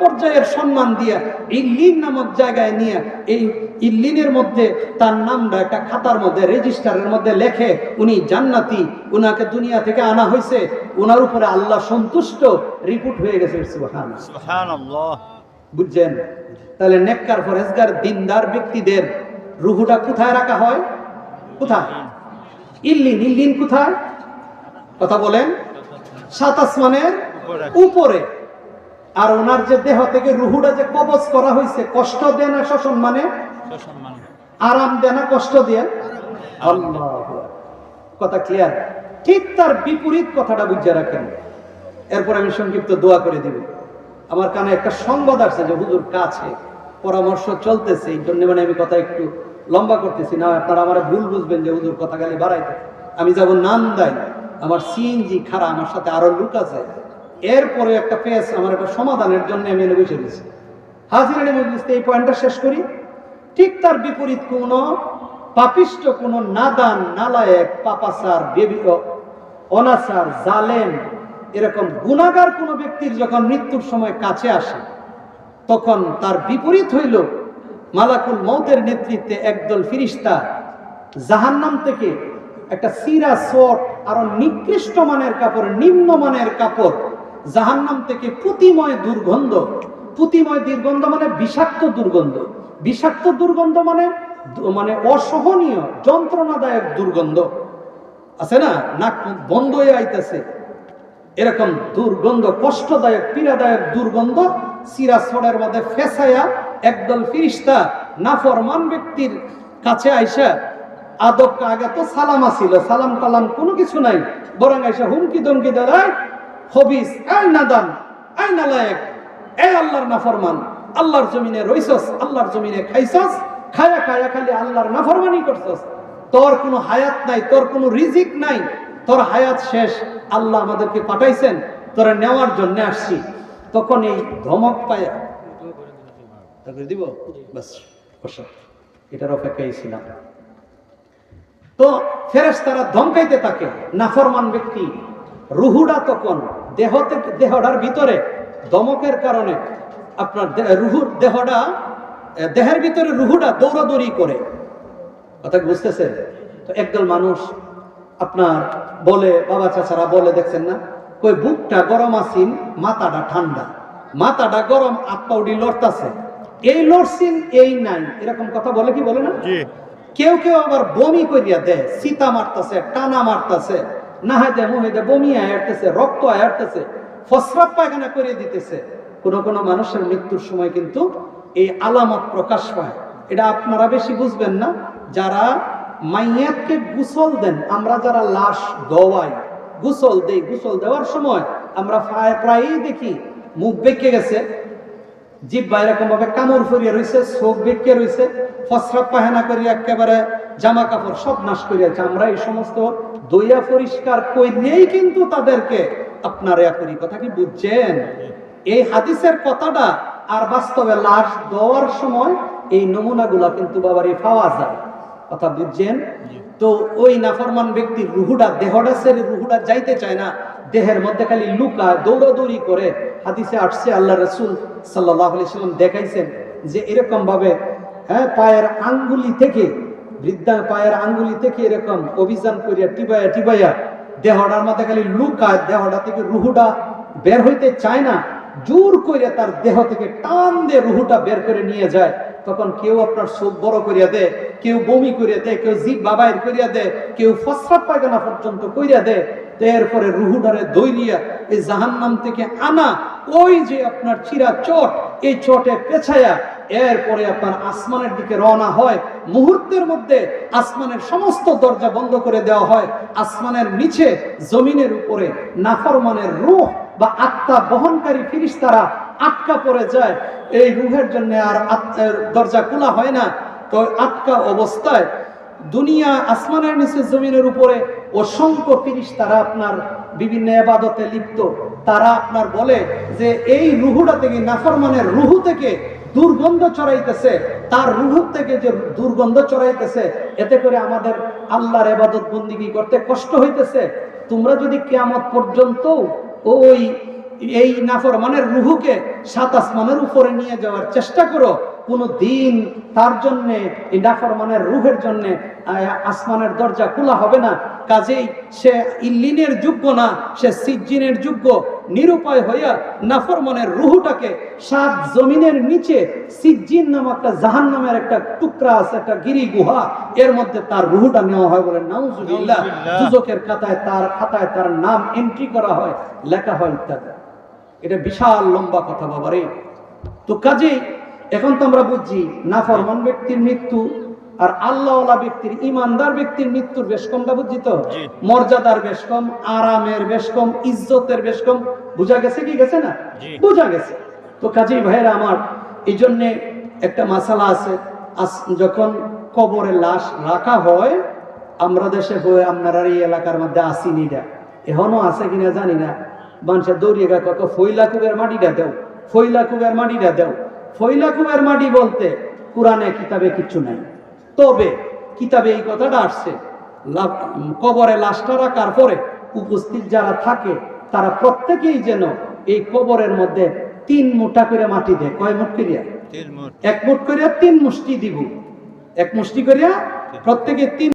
পর্যায়ের সম্মান দিয়া ইল্লিন নামক জায়গায় নিয়ে এই ইল্লিনের মধ্যে তার নামটা একটা খাতার মধ্যে রেজিস্টারের মধ্যে লেখে উনি জান্নাতি উনাকে দুনিয়া থেকে আনা হয়েছে উনার উপরে আল্লাহ সন্তুষ্ট রিপোর্ট হয়ে গেছে বুঝছেন? তাহলে নেককার ফরেজগার দিনদার ব্যক্তিদের রুহুটা কোথায় রাখা হয়? কোথায়? ইল্লিন ইল্লিন কোথায়? কথা বলেন। সাত আসমানের উপরে। আর ওনার যে দেহ থেকে রুহুটা যে কবজ করা হয়েছে কষ্ট দেয় না শোষণ মানে? আরাম দেয় না কষ্ট আল্লাহ কথা ক্লিয়ার ঠিক তার বিপরীত কথাটা বুঝে রাখেন। এরপর আমি সংক্ষিপ্ত দোয়া করে দিব। আমার কানে একটা সংবাদ আসছে যে হুজুর কাছে পরামর্শ চলতেছে এই জন্য মানে আমি কথা একটু লম্বা করতেছি না আপনারা আমার ভুল বুঝবেন যে হুজুর কথা খালি বাড়াইতে। আমি যাব নান দেয় আমার সিএনজি খারাপ আমার সাথে আরও লোক আছে। এরপরে একটা পেস আমার একটা সমাধানের জন্য আমি এনে বসে দিয়েছি হাজিরানি মজলিসে, এই পয়েন্টটা শেষ করি। ঠিক তার বিপরীত কোন পাপিষ্ট, কোন নাদান, নালায়েক পাপাসার বেবি অনাচার, জালেম, এরকম গুণাগার কোনো ব্যক্তির যখন মৃত্যুর সময় কাছে আসে, তখন তার বিপরীত হইল মালাকুল মৌতের নেতৃত্বে একদল ফিরিস্তা জাহান্নাম থেকে একটা সিরা শট আরও নিকৃষ্ট মানের কাপড়, নিম্ন মানের কাপড় জাহান্নাম থেকে পুতিময় দুর্গন্ধ। পুতিময় দুর্গন্ধ মানে বিষাক্ত দুর্গন্ধ। বিষাক্ত দুর্গন্ধ মানে মানে অসহনীয়, যন্ত্রণাদায়ক দুর্গন্ধ। আছে না? নাক বন্ধ হয়ে আইতেছে। এরকম দুর্গন্ধ, কষ্টদায়ক, পীড়াদায়ক দুর্গন্ধ মধ্যে একদল ফিরিস্তা নাফরমান ব্যক্তির কাছে আইসা আদব আগে তো সালাম আসিল সালাম টালাম কোনো কিছু নাই। বরং আইসা হুমকি দমকি দাঁড়ায় হবিস, এই নাদান এই নালায়েক এই আল্লাহর নাফরমান, আল্লাহর জমিনে রইছস, আল্লাহর জমিনে খাইছস, খায়া খায়া খালি আল্লাহর নাফরমানি করছস। তোর কোনো হায়াত নাই, তোর কোনো রিজিক নাই, তোর হায়াত শেষ, আল্লাহ আমাদেরকে পাঠাইছেন, তোরা নেওয়ার জন্য আসছি। তখন এই ধমক পায়া। দিব? বাস এটার অপেক্ষায় ছিলাম। তো ফেরেস তারা ধমকাইতে থাকে, নাফরমান ব্যক্তি রুহুডা তখন দেহ থেকে দেহটার ভিতরে দমকের কারণে আপনার রুহুর দেহটা দেহের ভিতরে রুহুটা দৌড়াদৌড়ি করে। কথা বুঝতেছেন? তো একদল মানুষ আপনার বলে বাবা চাচারা বলে দেখছেন না? কই বুকটা গরম আসিন মাথাটা ঠান্ডা। মাথাটা গরম আত্মাউডি লড়তাছে। এই লড়ছিন এই নাই। এরকম কথা বলে কি বলে না? কেউ কেউ আবার বমি করিয়া দেয় সীতা মারতাছে টানা মারতাছে। না হয় দে মুহে দে বমি আয়ারতেছে রক্ত আয়ারতেছে ফসরাপ পায়খানা করে দিতেছে। কোন কোন মানুষের মৃত্যুর সময় কিন্তু এই আলামত প্রকাশ পায়। এটা আপনারা বেশি বুঝবেন না। যারা মাইয়াতকে গুসল দেন, আমরা যারা লাশ দোয়াই গুসল দেই, গুসল দেওয়ার সময় আমরা প্রায়- প্রায়ই দেখি, মুখ বেঁকে গেছে। জিব্বা এরকম ভাবে কামড় ফরিয়ে রয়েছে চোখ বেঁকে রয়েছে ফসরা পাহেনা করে একেবারে জামা কাপড় সব নাশ করিয়াছে আমরা এই সমস্ত দইয়া পরিষ্কার করিয়েই কিন্তু তাদেরকে। আপনার করি কথা কি বুঝছেন? এই হাদিসের কথাটা আর বাস্তবে লাশ দেওয়ার সময় এই নমুনাগুলা কিন্তু বাবারই পাওয়া যায়। কথা বুঝছেন? তো ওই নাফরমান ব্যক্তির রুহুটা দেহটা ছেড়ে রুহুটা যাইতে চায় না। দেহের মধ্যে খালি লুকা দৌড়াদৌড়ি করে হাদিসে আসছে, আল্লাহ রসুল সাল্লাহ সাল্লাম দেখাইছেন যে এরকমভাবে হ্যাঁ পায়ের আঙ্গুলি থেকে, বৃদ্ধা পায়ের আঙ্গুলি থেকে এরকম অভিযান করিয়া টিবাইয়া টিবাইয়া দেহটার মধ্যে খালি লুকা দেহটা থেকে রুহুটা বের হইতে চায় না। জোর করে তার দেহ থেকে টান দিয়ে রুহুটা বের করে নিয়ে যায়। তখন কেউ আপনার চোখ বড় করিয়া দেয়, কেউ বমি করিয়া দেয়, কেউ জিভ বাবাইর করিয়া দেয়, কেউ ফসরাত পায়খানা পর্যন্ত করিয়া দেয়। এরপরে রুহুডারে দৈরিয়া এই জাহান্নাম থেকে আনা ওই যে আপনার চিরা চট, এই চটে পেছায়া এরপরে আপনার আসমানের দিকে রওনা হয়। মুহূর্তের মধ্যে আসমানের সমস্ত দরজা বন্ধ করে দেওয়া হয়। আসমানের নিচে, জমিনের উপরে নাফরমানের রূহ বা আত্মা বহনকারী ফিরিস তারা আটকা পড়ে যায়, এই রুহের জন্য আর দরজা খোলা হয় না। তো আটকা অবস্থায় দুনিয়া আসমানের নিচে জমিনের উপরে অসংখ্য ফিরিস তারা আপনার বিভিন্ন এবাদতে লিপ্ত। তারা আপনার বলে যে, এই রুহুটা থেকে, নাফরমানের রুহু থেকে দুর্গন্ধ চড়াইতেছে তার রুহ থেকে যে দুর্গন্ধ চড়াইতেছে এতে করে আমাদের আল্লাহর এবাদত বন্দিগি করতে কষ্ট হইতেছে। তোমরা যদি কেয়ামত পর্যন্ত ওই এই নাফরমানের রুহুকে সাত আসমানের উপরে নিয়ে যাওয়ার চেষ্টা করো। কোনো দিন তার জন্যে এই নাফরমানের রুহের জন্যে আসমানের দরজা খোলা হবে না। কাজেই সে ইল্লিনের যোগ্য না সে সিজ্জিনের যোগ্য। নিরুপায় হইয়া নাফরমানের রুহুটাকে সাত জমিনের নিচে সিজ্জিন নামক একটা জাহান নামের একটা টুকরা আছে একটা গিরি গুহা এর মধ্যে তার রুহুটা নেওয়া হয় বলে নাউজুবিল্লাহ। দুজকের খাতায় তার খাতায় তার নাম এন্ট্রি করা হয় লেখা হয় ইত্যাদি। এটা বিশাল লম্বা কথা বাবারে। তো কাজেই এখন তো আমরা বুঝছি না ফরমান ব্যক্তির মৃত্যু আর আল্লাহওয়ালা ব্যক্তির ইমানদার ব্যক্তির মৃত্যুর বেশ কমটা বুঝছি তো? মর্যাদার বেশ কম আরামের বেশ কম ইজ্জতের বেশ কম। বোঝা গেছে কি গেছে না। বোঝা গেছে। তো কাজেই ভাইয়েরা আমার এই জন্যে একটা মাসালা আছে। যখন কবরে লাশ রাখা হয় আমরা দেশে হয়ে আপনারা এই এলাকার মধ্যে আসিনি না। এখনও আছে কিনা জানি না। মানুষের দৌড়িয়ে গা কত ফইলা কুবের মাটিটা দেও ফইলা কুবের মাটিটা দেও। ফইলা কুবের মাটি বলতে কোরআনে কিতাবে কিচ্ছু নাই। তবে কিতাবে এই কথাটা আসছে কবরে লাশটা রাখার পরে উপস্থিত যারা থাকে তারা প্রত্যেকেই যেন এই কবরের মধ্যে তিন মুঠা করে মাটি দেয়। কয় মুঠ করিয়া? এক মুঠ করিয়া তিন মুষ্টি দিব। এক মুষ্টি করিয়া প্রত্যেকে তিন